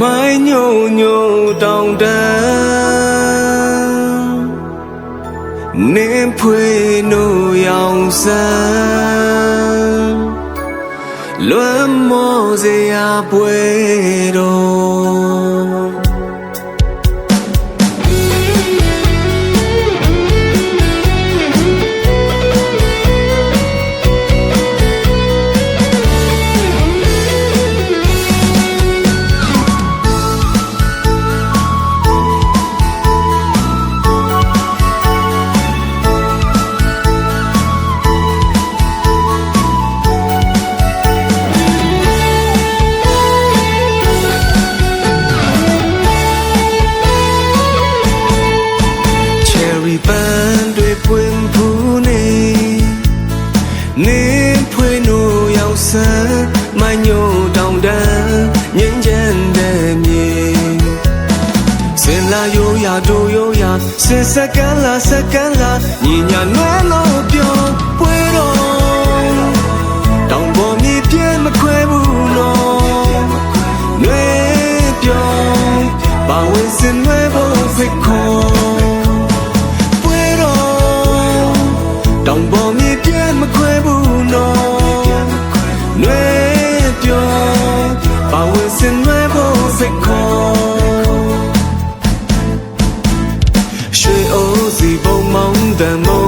မိုင်းညိုညိုတောင်တန်းနင်းဖွေနိုရောင်စမ်းလွမ်းမောစရာပွဲတော် ဆန်းမညိုတောင်တန်းငင်းချမ်းတဲ့မြေစင်လာရိုးရာတို့ရိုးရာစင်စကန်းလာစကန်းလာညီညာနွယ်လို့ပြောပွဲတော်တောင်ပေါ်မြေပြဲမခွဲဘူးနော်နွယ်ပြောပါဝင်စင်နွယ် este nuevo secor. Shui o si bong mong dan mong